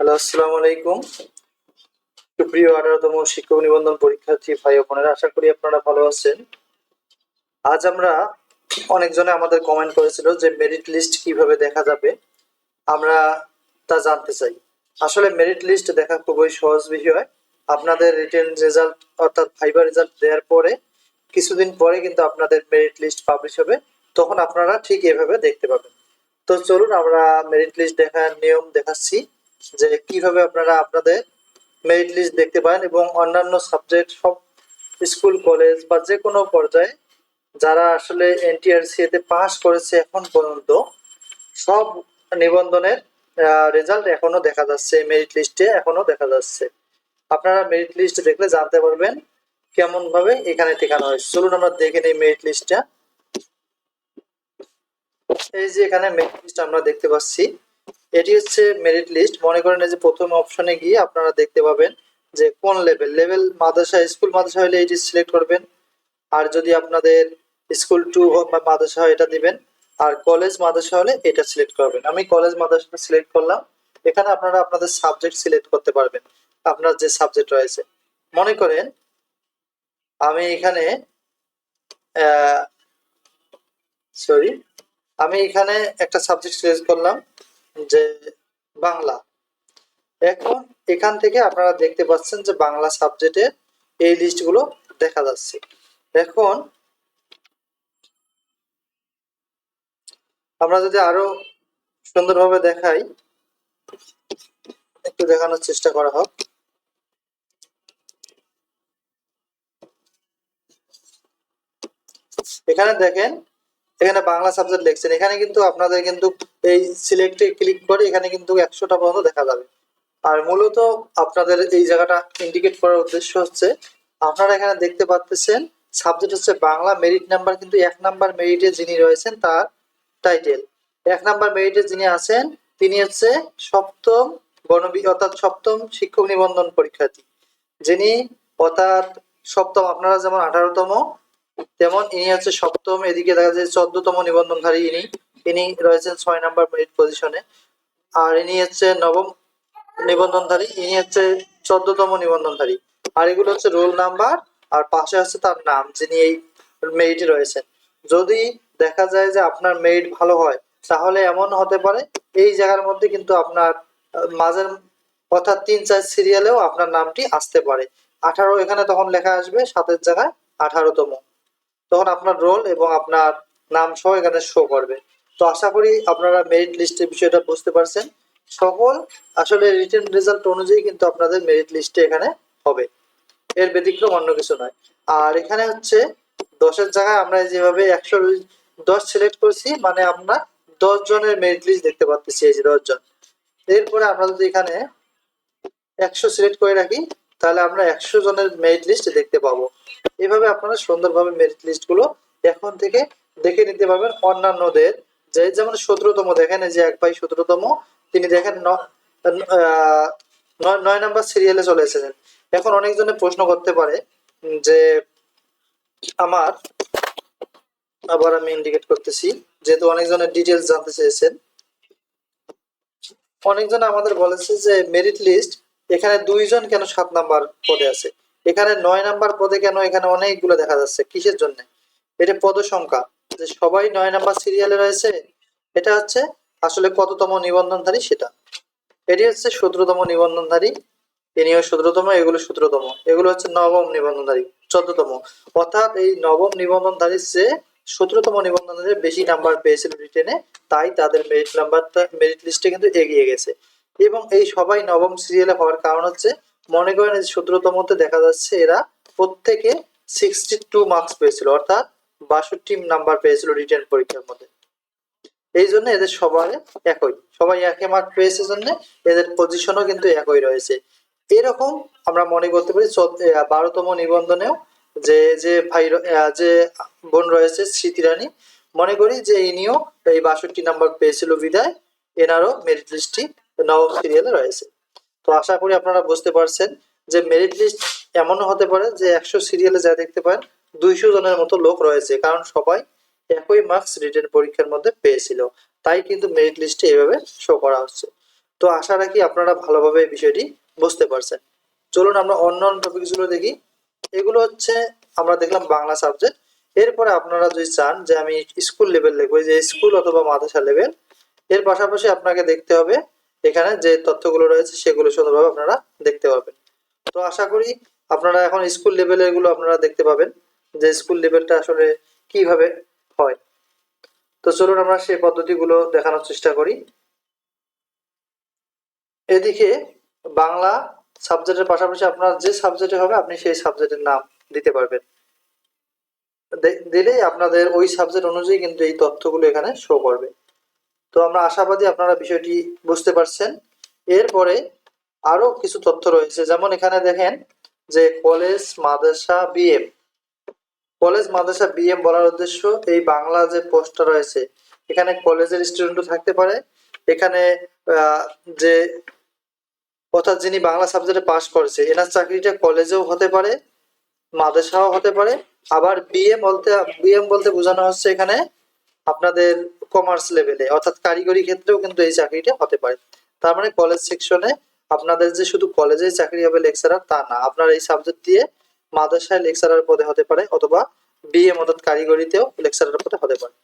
Hello, আসসালামু আলাইকুম। সুপ্রিয় আঠারোতম শিক্ষক নিবন্ধন পরীক্ষার্থী ভাই বোনেরা, আশা করি আপনারা ভালো আছেন। আজ আমরা অনেকজনে আমাদের কমেন্ট করেছিল যে মেরিট লিস্ট কীভাবে দেখা যাবে। আমরা তা জানতে চাই। আসলে মেরিট লিস্ট দেখা খুবই সহজ বিষয়। আপনাদের রিটেন রেজাল্ট অর্থাৎ ভাইবা রেজাল্ট দেওয়ার পরে, কিছুদিন পরে কিন্তু আপনাদের মেরিট লিস্ট পাবলিশ হবে। তখন আপনারা ঠিক এভাবে দেখতে পাবেন। তো চলুন আমরা মেরিট লিস্ট দেখার নিয়ম দেখাচ্ছি। যে কীভাবে আপনারা আপনাদের মেরিট লিস্ট দেখতে পারেন এবং অন্যান্য সাবজেক্ট সব স্কুল কলেজ বা যে কোনো পর্যায়ে যারা আসলে এনটিআরসি এতে পাস করেছে এখন পর্যন্ত, সব নিবন্ধনের রেজাল্ট এখনও দেখা যাচ্ছে মেরিট লিস্টে এখনও দেখা যাচ্ছে। আপনারা মেরিট লিস্ট দেখলে জানতে পারবেন কেমন ভাবে এখানে ঠিকানা হয়েছে। চলুন আমরা দেখে নিই মেরিট লিস্টটা এই যে এখানে মেরিট লিস্ট আমরা দেখতে পাচ্ছি। এটি হচ্ছে মেরিট লিস্ট মনে করেন যে প্রথম অপশনে গিয়ে আপনারা দেখতে পাবেন যে কোন লেভেল লেভেল মাদ্রাসা স্কুল মাদ্রাসা হলে এটি সিলেক্ট করবেন। আর যদি আপনাদের স্কুল টু মাদ্রাসা হয় এটা দিবেন। আর কলেজ মাদ্রাসা হলে এটা সিলেক্ট করবেন। আমি কলেজ মাদ্রাসাটা সিলেক্ট করলাম। এখানে আপনারা আপনাদের সাবজেক্ট সিলেক্ট করতে পারবেন। আপনার যে সাবজেক্ট রয়েছে। মনে করেন আমি এখানে সরি আমি এখানে একটা সাবজেক্ট সিলেক্ট করলাম। যে বাংলা। এখন এখান থেকে আপনারা দেখতে পাচ্ছেন যে বাংলা সাবজেক্টের এই লিস্টগুলো দেখা যাচ্ছে। এখন আমরা যদি আরও সুন্দরভাবে দেখাই, একটু দেখানোর চেষ্টা করা হোক। এখানে দেখেন এখানে বাংলা সাবজেক্ট লিখছেন। এখানে কিন্তু আপনাদের কিন্তু এই সিলেক্টে ক্লিক করে এখানে কিন্তু একশোটা পর্যন্ত দেখা যাবে। আর মূলত আপনাদের এই জায়গাটা ইন্ডিকেট করার উদ্দেশ্য হচ্ছে, আপনারা এখানে দেখতে পাচ্ছেন সাবজেক্ট হচ্ছে বাংলা মেরিট নাম্বার কিন্তু এক নাম্বার মেরিটে যিনি রয়েছেন তার টাইটেল এক নাম্বার মেরিটে যিনি আছেন, তিনি হচ্ছে সপ্তম গণবি, অর্থাৎ সপ্তম শিক্ষক নিবন্ধন পরীক্ষার্থী। যিনি অর্থাৎ সপ্তম, আপনারা যেমন আঠারোতম তেমন ইনি হচ্ছে সপ্তম, এদিকে দেখা যায় চোদ্দতম নিবন্ধনধারী ইনি। ইনি রয়েছেন ছয় নাম্বার মেরিট পজিশনে। আর ইনি হচ্ছে নবম নিবন্ধনধারী, ইনি হচ্ছে চোদ্দতম নিবন্ধনধারী। আর এগুলো হচ্ছে রোল নাম্বার, আর পাশে হচ্ছে তার নাম, যিনি এই মেরিটে রয়েছেন। যদি দেখা যায় যে আপনার মেরিট ভালো হয়, তাহলে এমন হতে পারে, এই জায়গার মধ্যে কিন্তু আপনার, মাঝের, অর্থাৎ তিন চার সিরিয়ালেও আপনার নামটি আসতে পারে। আঠারো এখানে তখন লেখা আসবে, সাতের জায়গায় আঠারোতম। তখন আপনার রোল এবং আপনার নাম সহ এখানে শো করবে। তো আশা করি আপনারা মেরিট লিস্টের বিষয়টা বুঝতে পারছেন। সকল আসলে রিটেন রেজাল্ট অনুযায়ী কিন্তু আপনাদের মেরিট লিস্টে এখানে হবে। এর ব্যতিক্রম অন্য কিছু নয়। আর এখানে হচ্ছে দশের জায়গায় আমরা যেভাবে একশো দশ সিলেক্ট করছি মানে আমরা দশ জনের মেরিট লিস্ট দেখতে পাচ্ছি এই যে দশ জন। এরপরে আমরা যদি এখানে একশো সিলেক্ট করে রাখি তাহলে আমরা একশো জনের মেরিট লিস্ট দেখতে পাবো। এভাবে আপনারা সুন্দরভাবে মেরিট লিস্টগুলো এখন থেকে দেখে নিতে পারবেন অন্যান্যদের। যে যেমন সতেরোতম, দেখেন যে এক ভাই সতেরোতম, তিনি দেখেন নয় নাম্বার সিরিয়ালে চলে এসেছেন। এখন অনেকজনে প্রশ্ন করতে পারে যে আমার, আবার আমি ইন্ডিকেট করতেছি, যেহেতু অনেকজনের ডিটেলস জানতে চেয়েছেন, অনেকজন আমাদের বলেছে যে মেরিট লিস্ট এখানে দুইজন কেন সাত নাম্বার পদে আছে? এখানে নয় নাম্বার পদে কেন এখানে অনেকগুলো দেখা যাচ্ছে? কিসের জন্য? এটা পদ সংখ্যা যে সবাই নয় নাম্বার সিরিয়ালে রয়েছে, এটা হচ্ছে আসলে কততম নিবন্ধনধারী সেটা। এটি হচ্ছে সতেরোতম নিবন্ধনধারী ইনিও সতেরোতম, এগুলো সতেরোতম। এগুলো হচ্ছে নবম নিবন্ধনধারী, চোদ্দতম। অর্থাৎ এই নবম নিবন্ধনধারীর চেয়ে সতেরোতম নিবন্ধনধারী বেশি নাম্বার পেয়েছিল রিটেনে, তাই তাদের মেরিট নাম্বারটা মেরিট লিস্টে কিন্তু এগিয়ে গেছে। এবং এই সবাই নবম সিরিয়ালে হওয়ার কারণ হচ্ছে, মনে করেন সতেরোতমতে দেখা যাচ্ছে এরা প্রত্যেকে সিক্সটি টু মার্কস পেয়েছিল, অর্থাৎ বাষট্টি নাম্বার পেয়েছিল রিটেন পরীক্ষার মধ্যে। এই জন্য এদের সবার একই, সবাই একই মার্ক পেয়েছে জন্য এদের পজিশনও কিন্তু একই রয়েছে। এরকম আমরা মনে করতে পারি বারোতম নিবন্ধনেও যে যে ভাই যে বোন রয়েছে স্মৃতিরানী মনে করি যে ইনিও এই বাষট্টি নাম্বার পেয়েছিল বিদায়, এনারও মেরিট লিস্টটি নবম সিরিয়ালে রয়েছে। তো আশা করি আপনারা বুঝতে পারছেন যে মেরিট লিস্ট এমনও হতে পারে যে একশো সিরিয়ালে যা দেখতে পারেন, দুইশো জনের মতো লোক রয়েছে, কারণ সবাই একই মার্কস রিটেন পরীক্ষার মধ্যে পেয়েছিল। তাই কিন্তু মেরিট লিস্টে এভাবে শো করা হচ্ছে। তো আশা রাখি আপনারা ভালোভাবে এই বিষয়টি বুঝতে পারছেন। চলুন আমরা অন্য অন্য টপিকসগুলো দেখি। এগুলো হচ্ছে, আমরা দেখলাম বাংলা সাবজেক্ট এরপরে আপনারা যদি চান যে আমি স্কুল লেভেল লিখব যে স্কুল অথবা মাদ্রাসা লেভেল এর পাশাপাশি আপনাকে দেখতে হবে এখানে যে তথ্যগুলো রয়েছে সেগুলো সুন্দরভাবে আপনারা দেখতে পাবেন তো আশা করি আপনারা এখন স্কুল লেভেলেরগুলো আপনারা দেখতে পাবেন যে স্কুল লেভেলটা আসলে কীভাবে হয়। তো চলুন আমরা সেই পদ্ধতিগুলো দেখানোর চেষ্টা করি। এদিকে বাংলা সাবজেক্টের পাশাপাশি আপনার যে সাবজেক্টে হবে আপনি সেই সাবজেক্টের নাম দিতে পারবেন। দিলেই আপনাদের ওই সাবজেক্ট অনুযায়ী কিন্তু এই তথ্যগুলো এখানে শো করবে। তো আমরা আশাবাদী আপনারা বিষয়টি বুঝতে পারছেন। এরপরে আরও কিছু তথ্য রয়েছে। যেমন এখানে দেখেন যে কলেজ, মাদ্রাসা, বিএম। কলেজ, মাদ্রাসা, বিএম বলার উদ্দেশ্য এই বাংলা যে পোস্টটা রয়েছে, এখানে কলেজের স্টুডেন্টও থাকতে পারে। এখানে যে, অর্থাৎ যিনি বাংলা সাবজেক্টে পাশ করেছে, এনার চাকরিটা কলেজেও হতে পারে, মাদ্রাসাও হতে পারে। আবার বিএম বলতে বিএম বলতে বোঝানো হচ্ছে এখানে আপনাদের কমার্স লেভেলে অর্থাৎ কারিগরি ক্ষেত্রেও কিন্তু এই চাকরিটা হতে পারে। তার মানে কলেজ সেকশনে আপনাদের যে শুধু কলেজে চাকরি হবে লেকচারার তা না, আপনার এই সাবজেক্ট দিয়ে মাদ্রাসায় লেকচারার পদে হতে পারে অথবা বিএম অর্থাৎ কারিগরিতেও লেকচারার পদে হতে পারে।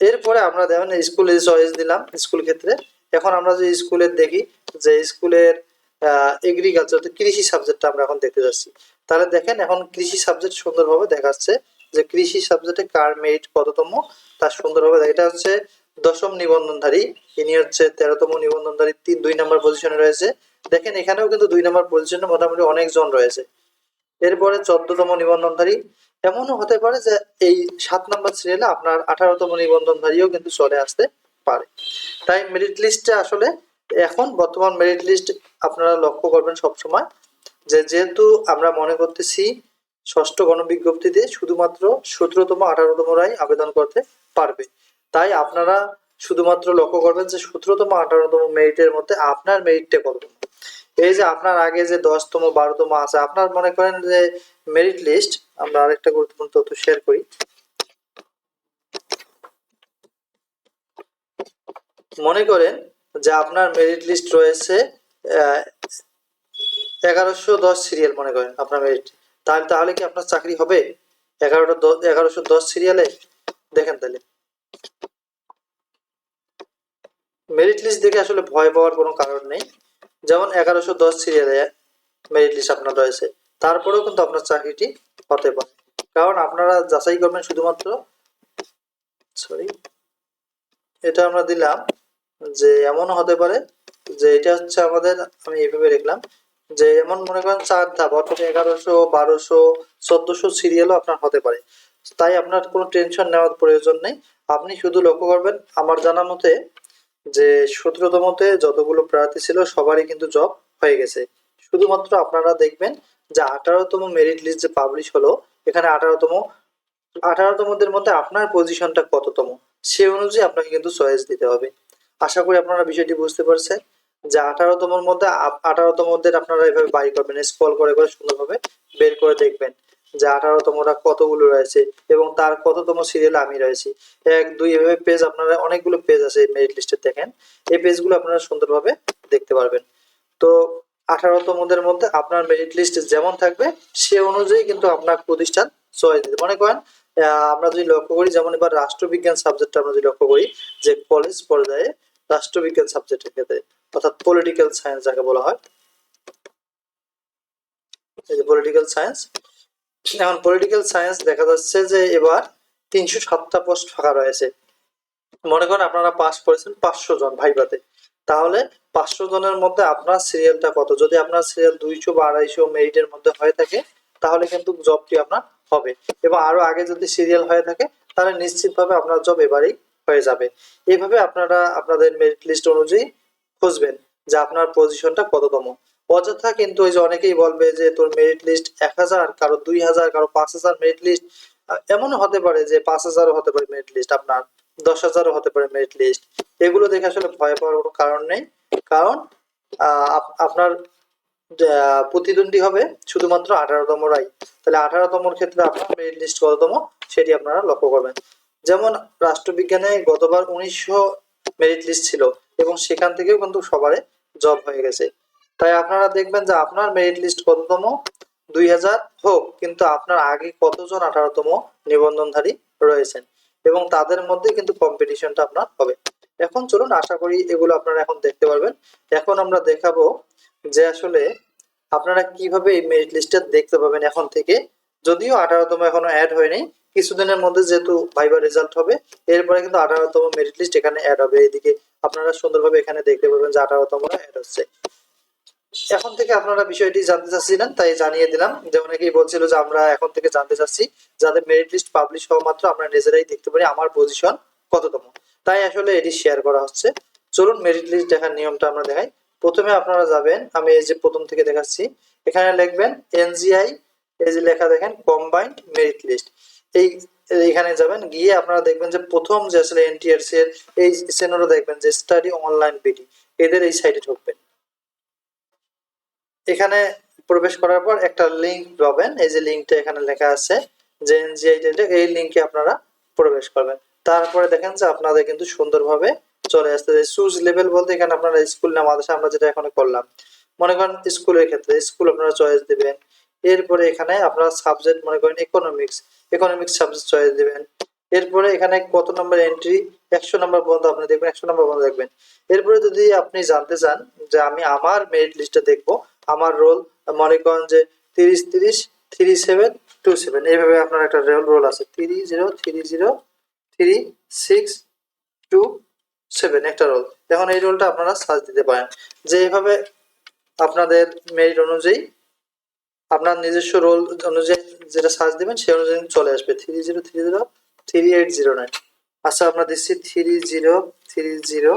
এরপরে আমরা দেখেন স্কুলে চয়েস দিলাম স্কুল ক্ষেত্রে। এখন আমরা যে স্কুলের দেখি যে স্কুলের এগ্রিকালচার কৃষি সাবজেক্টটা আমরা এখন দেখতে যাচ্ছি। তাহলে দেখেন এখন কৃষি সাবজেক্ট সুন্দরভাবে দেখাচ্ছে যে কৃষি সাবজেক্টে কার মেরিট কততম তার সুন্দরভাবে এটা হচ্ছে দশম নিবন্ধনধারী, ইনি হচ্ছে তেরোতম নিবন্ধনধারী, তিন, দুই নম্বর পজিশনে রয়েছে। দেখেন, এখানেও কিন্তু দুই নম্বর পজিশনে মোটামুটি অনেকজন রয়েছে। এরপরে চোদ্দতম নিবন্ধনধারী, এমনও হতে পারে যে এই সাত নম্বর সিরিয়ালে আপনার আঠারোতম নিবন্ধনধারীও কিন্তু চলে আসতে পারে। তাই মেরিট লিস্টে আসলে এখন বর্তমান মেরিট লিস্ট আপনারা লক্ষ্য করবেন সবসময় যে যেহেতু আমরা মনে করতেছি ষষ্ঠ গণবিজ্ঞপ্তিতে শুধুমাত্র সতেরোতম আঠারোতম রায় আবেদন করতে পারবে। তাই আপনারা শুধুমাত্র লক্ষ্য করবেন যে সতেরোতম, আঠারোতম মেরিটের মধ্যে আপনার মেরিটটা কততম এই যে আপনার আগে যে দশতম, বারোতম আছে, আপনার মনে করেন যে মেরিট লিস্ট আমরা আরেকটা গুরুত্বপূর্ণ তথ্য শেয়ার করি। মনে করেন যে আপনার মেরিট লিস্ট রয়েছে এগারোশো দশ সিরিয়াল মনে করেন আপনার মেরিট তাহলে তাহলে কি আপনার চাকরি হবে? এগারোটা এগারোশো দশ সিরিয়ালে দেখেন তাহলে। মেরিট লিস্ট দেখে আসলে ভয় পাওয়ার কোনো কারণ নেই। যেমন এগারোশো দশ সিরিয়ালে মেরিট লিস্ট আপনার রয়েছে। তারপরেও কিন্তু আপনার চাকরিটি হতে পারে। কারণ আপনারা যাচাই করবেন শুধুমাত্র সরি এটা আমরা দিলাম যে এমনও হতে পারে যে এটা হচ্ছে আমাদের, আমি এইভাবে লিখলাম, যে এমন মনে করেন চার ধাপ, অর্থাৎ এগারোশো, বারোশো, চোদ্দশো সিরিয়ালও আপনার হতে পারে। তাই আপনার কোনো টেনশন নেওয়ার প্রয়োজন নেই। আপনি শুধু লক্ষ্য করবেন, আমার জানা মতে যে সতেরোতমতে যতগুলো প্রার্থী ছিল, সবারই কিন্তু জব হয়ে গেছে। শুধুমাত্র আপনারা দেখবেন যে আঠারোতম মেরিট লিস্ট যে পাবলিশ হলো, এখানে আঠারোতম আঠারোতমদের মধ্যে আপনার পজিশনটা কততম, সে অনুযায়ী আপনাকে কিন্তু চয়েস দিতে হবে। আশা করি আপনারা বিষয়টি বুঝতে পারছেন যে আঠারোতমর মধ্যে আঠারোতমদের আপনারা এভাবে বাই করবেন স্কল করে করে সুন্দরভাবে বের করে দেখবেন। যে আঠারোতমরা কতগুলো রয়েছে এবং তার কততম সিরিয়াল আমি রয়েছি। এক, দুই, এভাবে পেজ আপনারা অনেকগুলো পেজ আছে এই মেরিট লিস্টে দেখেন। এই পেজগুলো আপনারা সুন্দরভাবে দেখতে পারবেন। তো আঠারোতমদের মধ্যে আপনার মেরিট লিস্ট যেমন থাকবে, সে অনুযায়ী কিন্তু আপনার প্রতিষ্ঠান চয়েস দিতে মনে করেন আমরা যদি লক্ষ্য করি, যেমন এবার রাষ্ট্রবিজ্ঞান সাবজেক্টটা আমরা যদি লক্ষ্য করি, যে কলেজ পর্যায়ে রাষ্ট্রবিজ্ঞান সাবজেক্টের ক্ষেত্রে, অর্থাৎ পলিটিক্যাল সায়েন্স যাকে বলা হয় পলিটিক্যাল সায়েন্স এখন পলিটিক্যাল সায়েন্স দেখা যাচ্ছে যে এবার তিনশো সাতটা পোস্ট ফাঁকা রয়েছে। মনে করেন আপনারা পাস করেছেন পাঁচশো জন ভাইভাতে। তাহলে পাঁচশো জনের মধ্যে আপনার সিরিয়ালটা কত? যদি আপনার সিরিয়াল দুইশো বা আড়াইশো মেরিটের মধ্যে হয়ে থাকে, তাহলে কিন্তু জবটি আপনার হবে। এবং আরও আগে যদি সিরিয়াল হয়ে থাকে, তাহলে নিশ্চিতভাবে আপনার জব এবারেই হয়ে যাবে। এইভাবে আপনারা আপনাদের মেরিট লিস্ট অনুযায়ী খুঁজবেন যে আপনার পজিশনটা কততম। অযথা কিন্তু ওই যে অনেকেই বলবে যে তোর মেরিট লিস্ট এক হাজার, কারও দুই হাজার, কারও পাঁচ হাজার মেরিট লিস্ট এমনও হতে পারে যে পাঁচ হাজারও হতে পারে মেরিট লিস্ট আপনার দশ হাজারও হতে পারে মেরিট লিস্ট এগুলো দেখে আসলে ভয় পাওয়ার কোনো কারণ নেই। কারণ আপনার প্রতিদ্বন্দ্বী হবে শুধুমাত্র আঠারোতম রাই তাহলে আঠারোতমর ক্ষেত্রে আপনার মেরিট লিস্ট কততম সেটি আপনারা লক্ষ্য করবেন। যেমন রাষ্ট্রবিজ্ঞানে গতবার উনিশশো মেরিট লিস্ট ছিল এবং সেখান থেকেও কিন্তু সবারে জব হয়ে গেছে। তাই আপনারা দেখবেন যে আপনার মেরিট লিস্ট কততম? দুই হাজার। হোক, কিন্তু আপনার আগে কতজন আঠারোতম নিবন্ধনধারী রয়েছেন? এবং তাদের মধ্যে কিন্তু কম্পিটিশনটা আপনার হবে। এখন চলুন, আশা করি এগুলো আপনারা এখন দেখতে পারবেন। এখন আমরা দেখাবো যে আসলে আপনারা কীভাবে এই মেরিট লিস্টটা দেখতে পাবেন এখন থেকে। যদিও আঠারোতম এখনও অ্যাড হয়নি। কিছুদিনের মধ্যে যেহেতু ভাইবার রেজাল্ট হবে, এরপরে কিন্তু আঠারোতম মেরিট লিস্ট এখানে অ্যাড হবে। এইদিকে আপনারা সুন্দরভাবে এখানে দেখতে পাবেন যে আঠারোতম অ্যাড হচ্ছে। এখন থেকে আপনারা বিষয়টি জানতে চাচ্ছিলেন, তাই জানিয়ে দিলাম। যে অনেকেই বলছিল যে আমরা এখন থেকে জানতে চাচ্ছি যাদের মেরিট লিস্ট পাবলিশ হওয়া মাত্র আমরা নিজেরাই দেখতে পারি, আমার পজিশন কততম। তাই আসলে এটি শেয়ার করা হচ্ছে। চলুন মেরিট লিস্ট দেখার নিয়মটা আমরা দেখাই। প্রথমে আপনারা যাবেন, আমি এই যে প্রথম থেকে দেখাচ্ছি। এখানে লিখবেন এনজিআই এই যে লেখা দেখেন কম্বাইন্ড মেরিট লিস্ট এই এখানে যাবেন, গিয়ে আপনারা দেখবেন যে প্রথম যে আসলে এনটিআরসি এর এই সেনারও দেখবেন যে স্টাডি অনলাইন বিডি এদের এই সাইটে ঢুকবেন। এখানে প্রবেশ করার পর একটা লিংক পাবেন। এই যে লিংকটা এখানে লেখা আছে, যে এই লিংকে আপনারা প্রবেশ করবেন। তারপরে দেখেন যে আপনাদের কিন্তু সুন্দরভাবে চলে আসতে সুজ লেভেল বলতে এখানে আপনারা স্কুল না মাদ্রাসা আমরা যেটা এখন করলাম। মনে করেন স্কুলের ক্ষেত্রে স্কুল আপনারা চয়েস দিবেন। এরপরে এখানে আপনারা সাবজেক্ট মনে করেন ইকোনমিক্স ইকোনমিক্স সাবজেক্ট চয়েস দিবেন। এরপরে এখানে কত নম্বর এন্ট্রি একশো নম্বর পর্যন্ত আপনি দেখবেন, একশো নম্বর পর্যন্ত দেখবেন। এরপরে যদি আপনি জানতে চান যে আমি আমার মেরিট লিস্টে দেখব আমার রোল মনে করেন যে তিরিশ তিরিশ থ্রি সেভেন টু সেভেন এইভাবে আপনার একটা রোল রোল আছে। Three zero three zero three six two seven একটা রোল এখন এই রোলটা আপনারা সার্চ দিতে পারেন। যে এইভাবে আপনাদের মেরিট অনুযায়ী, আপনার নিজস্ব রোল অনুযায়ী যেটা সার্চ দিবেন, সেই অনুযায়ী চলে আসবে। Three zero three zero three eight zero nine আচ্ছা আমরা দিচ্ছি three zero three zero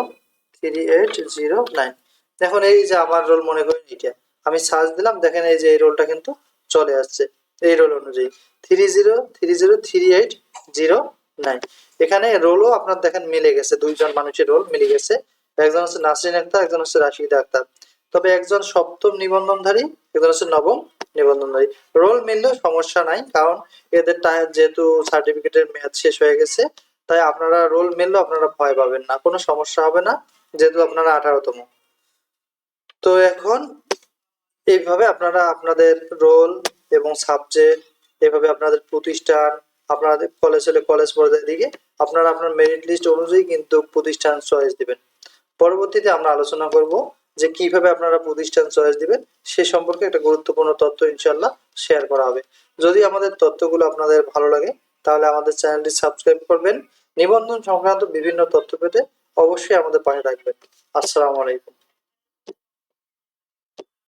three eight zero nine এখন এই যে আমার রোল মনে করেন এটা আমি সার্চ দিলাম, দেখেন এই যে এই রোলটা কিন্তু চলে আসছে। এই রোল অনুযায়ী। Three zero three zero, three eight, zero nine. এখানে রোলও আপনার দেখেন মিলে গেছে। দুইজন মানুষের রোল মিলে গেছে। একজন হচ্ছে নাসরিন আক্তার, একজন হচ্ছে রাশিদা আক্তার। তবে একজন সপ্তম নিবন্ধনধারী, একজন হচ্ছে নবম নিবন্ধনধারী। রোল মিললেও সমস্যা নাই, কারণ এদের যেহেতু সার্টিফিকেটের মেয়াদ শেষ হয়ে গেছে, তাই আপনারা রোল মিললেও আপনারা ভয় পাবেন না। কোনো সমস্যা হবে না, যেহেতু আপনারা আঠারোতম। তো এখন এইভাবে আপনারা আপনাদের রোল এবং সাবজেক্ট এভাবে আপনাদের প্রতিষ্ঠান, আপনাদের কলেজ হলে কলেজ পর্যায়ের দিকে আপনারা আপনার মেরিট লিস্ট অনুযায়ী কিন্তু প্রতিষ্ঠান চয়েস দিবেন। পরবর্তীতে আমরা আলোচনা করব যে কীভাবে আপনারা প্রতিষ্ঠান চয়েস দিবেন, সে সম্পর্কে একটা গুরুত্বপূর্ণ তথ্য ইনশাল্লাহ শেয়ার করা হবে। যদি আমাদের তথ্যগুলো আপনাদের ভালো লাগে, তাহলে আমাদের চ্যানেলটি সাবস্ক্রাইব করবেন। নিবন্ধন সংক্রান্ত বিভিন্ন তথ্য পেতে অবশ্যই আমাদের পাশে থাকবেন। আসসালামু আলাইকুম।